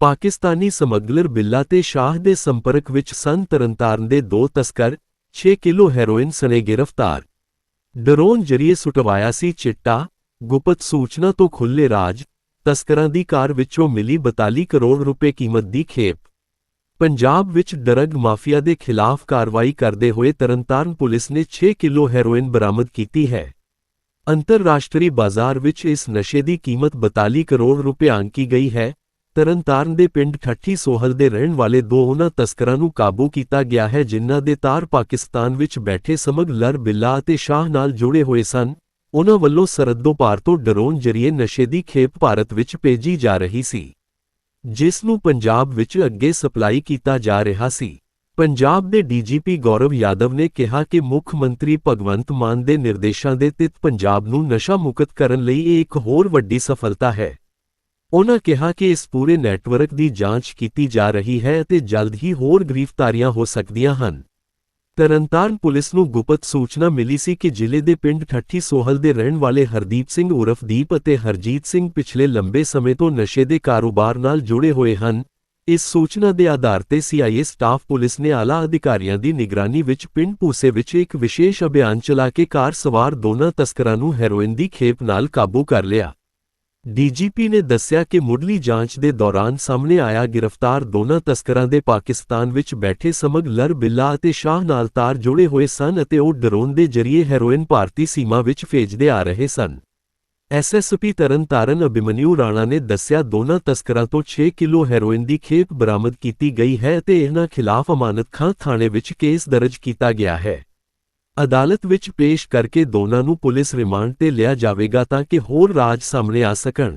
Pakistani smuggler ਬਿੱਲਾ ਤੇ ਸ਼ਾਹ ਦੇ ਸੰਪਰਕ ਵਿੱਚ ਸਨ ਤਰਨਤਾਰਨ ਦੇ ਦੋ ਤਸਕਰ 6 ਕਿਲੋ ਹੈਰੋਇਨ ਸਣੇ ਗ੍ਰਿਫਤਾਰ। ਡਰੋਨ ਜਰੀਏ ਸੁਟਵਾਇਆ ਸੀ ਚਿੱਟਾ, ਗੁਪਤ ਸੂਚਨਾ ਤੋਂ ਖੁੱਲੇ ਰਾਜ, ਤਸਕਰਾਂ ਦੀ ਕਾਰ ਵਿੱਚੋਂ ਮਿਲੀ 42 ਕਰੋੜ ਰੁਪਏ ਕੀਮਤ ਦੀ ਖੇਪ। ਪੰਜਾਬ ਵਿੱਚ ਡਰੱਗ ਮਾਫੀਆ ਦੇ ਖਿਲਾਫ ਕਾਰਵਾਈ ਕਰਦੇ ਹੋਏ ਤਰਨਤਾਰਨ ਪੁਲਿਸ ਨੇ 6 ਕਿਲੋ ਹੈਰੋਇਨ ਬਰਾਮਦ ਕੀਤੀ ਹੈ। ਅੰਤਰਰਾਸ਼ਟਰੀ ਬਾਜ਼ਾਰ ਵਿੱਚ ਇਸ ਨਸ਼ੇ ਦੀ ਕੀਮਤ 42 ਕਰੋੜ ਰੁਪਏ ਆਂਕੀ ਗਈ ਹੈ ਤਰਨਤਾਰਨ ਦੇ ਪਿੰਡ ਠੱਠੀ ਸੋਹਲ ਦੇ ਰਹਿਣ ਵਾਲੇ ਦੋ ਉਹਨਾਂ ਤਸਕਰਾਂ ਨੂੰ ਕਾਬੂ ਕੀਤਾ ਗਿਆ ਹੈ ਜਿਨ੍ਹਾਂ ਦੇ ਤਾਰ ਪਾਕਿਸਤਾਨ ਵਿੱਚ ਬੈਠੇ ਸਮਗਲਰ ਬਿੱਲਾ ਅਤੇ ਸ਼ਾਹ ਨਾਲ ਜੁੜੇ ਹੋਏ ਸਨ। ਉਹਨਾਂ ਵੱਲੋਂ ਸਰਹੱਦੋਂ ਪਾਰ ਤੋਂ ਡਰੋਨ ਜਰੀਏ ਨਸ਼ੇ ਦੀ ਖੇਪ ਭਾਰਤ ਵਿੱਚ ਭੇਜੀ ਜਾ ਰਹੀ ਸੀ, ਜਿਸ ਨੂੰ ਪੰਜਾਬ ਵਿੱਚ ਅੱਗੇ ਸਪਲਾਈ ਕੀਤਾ ਜਾ ਰਿਹਾ ਸੀ। ਪੰਜਾਬ ਦੇ ਡੀਜੀਪੀ ਗੌਰਵ ਯਾਦਵ ਨੇ ਕਿਹਾ ਕਿ ਮੁੱਖ ਮੰਤਰੀ ਭਗਵੰਤ ਮਾਨ ਦੇ ਨਿਰਦੇਸ਼ਾਂ ਦੇ ਤਹਿਤ ਪੰਜਾਬ ਨੂੰ ਨਸ਼ਾ ਮੁਕਤ ਕਰਨ ਲਈ ਇਹ ਇੱਕ ਹੋਰ ਵੱਡੀ ਸਫਲਤਾ ਹੈ। ਉਨ੍ਹਾਂ ਕਿਹਾ ਕਿ ਇਸ ਪੂਰੇ ਨੈਟਵਰਕ ਦੀ ਜਾਂਚ ਕੀਤੀ ਜਾ ਰਹੀ ਹੈ ਅਤੇ ਜਲਦ ਹੀ ਹੋਰ ਗ੍ਰਿਫਤਾਰੀਆਂ ਹੋ ਸਕਦੀਆਂ ਹਨ। ਤਰਨਤਾਰਨ ਪੁਲਿਸ ਨੂੰ ਗੁਪਤ ਸੂਚਨਾ ਮਿਲੀ ਸੀ ਕਿ ਜ਼ਿਲ੍ਹੇ ਦੇ ਪਿੰਡ ਠੱਠੀ ਸੋਹਲ ਦੇ ਰਹਿਣ ਵਾਲੇ ਹਰਦੀਪ ਸਿੰਘ ਉਰਫ ਦੀਪ ਅਤੇ ਹਰਜੀਤ ਸਿੰਘ ਪਿਛਲੇ ਲੰਬੇ ਸਮੇਂ ਤੋਂ ਨਸ਼ੇ ਦੇ ਕਾਰੋਬਾਰ ਨਾਲ ਜੁੜੇ ਹੋਏ ਹਨ। ਇਸ ਸੂਚਨਾ ਦੇ ਆਧਾਰ ਤੇ ਸੀਆਈਏ ਸਟਾਫ ਪੁਲਿਸ ਨੇ ਆਲਾ ਅਧਿਕਾਰੀਆਂ ਦੀ ਨਿਗਰਾਨੀ ਵਿੱਚ ਪਿੰਡ ਪੂਸੇ ਵਿੱਚ ਇੱਕ ਵਿਸ਼ੇਸ਼ ਅਭਿਆਨ ਚਲਾ ਕੇ ਕਾਰ ਸਵਾਰ ਦੋਨਾਂ ਤਸਕਰਾਂ ਨੂੰ ਹੈਰੋਇਨ ਦੀ ਖੇਪ ਨਾਲ ਕਾਬੂ ਕਰ ਲਿਆ। ਡੀਜੀਪੀ ਨੇ ਦੱਸਿਆ ਕਿ ਮੁੱਢਲੀ ਜਾਂਚ ਦੇ ਦੌਰਾਨ ਸਾਹਮਣੇ ਆਇਆ ਗ੍ਰਿਫਤਾਰ ਦੋਨਾਂ ਤਸਕਰਾਂ ਦੇ ਪਾਕਿਸਤਾਨ ਵਿੱਚ ਬੈਠੇ ਸਮਗਲਰ ਬਿੱਲਾ ਅਤੇ ਸ਼ਾਹ ਨਾਲ ਤਾਰ ਜੁੜੇ ਹੋਏ ਸਨ ਅਤੇ ਉਹ ਡਰੋਨ ਦੇ ਜ਼ਰੀਏ ਹੈਰੋਇਨ ਭਾਰਤੀ ਸੀਮਾ ਵਿੱਚ ਭੇਜਦੇ ਆ ਰਹੇ ਸਨ। ਐਸਐਸਪੀ ਤਰਨਤਾਰਨ ਅਭਿਮਨਿਊ ਰਾਣਾ ਨੇ ਦੱਸਿਆ ਦੋਨਾਂ ਤਸਕਰਾਂ ਤੋਂ 6 ਕਿਲੋ ਹੈਰੋਇਨ ਦੀ ਖੇਪ ਬਰਾਮਦ ਕੀਤੀ ਗਈ ਹੈ ਅਤੇ ਇਹਨਾਂ ਖਿਲਾਫ ਅਮਾਨਤ ਖਾਂ ਥਾਣੇ ਵਿੱਚ ਕੇਸ ਦਰਜ ਕੀਤਾ ਗਿਆ ਹੈ। ਅਦਾਲਤ ਵਿੱਚ ਪੇਸ਼ ਕਰਕੇ ਦੋਨਾਂ ਨੂੰ ਪੁਲਿਸ ਰਿਮਾਂਡ ਤੇ ਲਿਆ ਜਾਵੇਗਾ ਤਾਂ ਕਿ ਹੋਰ ਰਾਜ ਸਾਹਮਣੇ ਆ ਸਕਣ।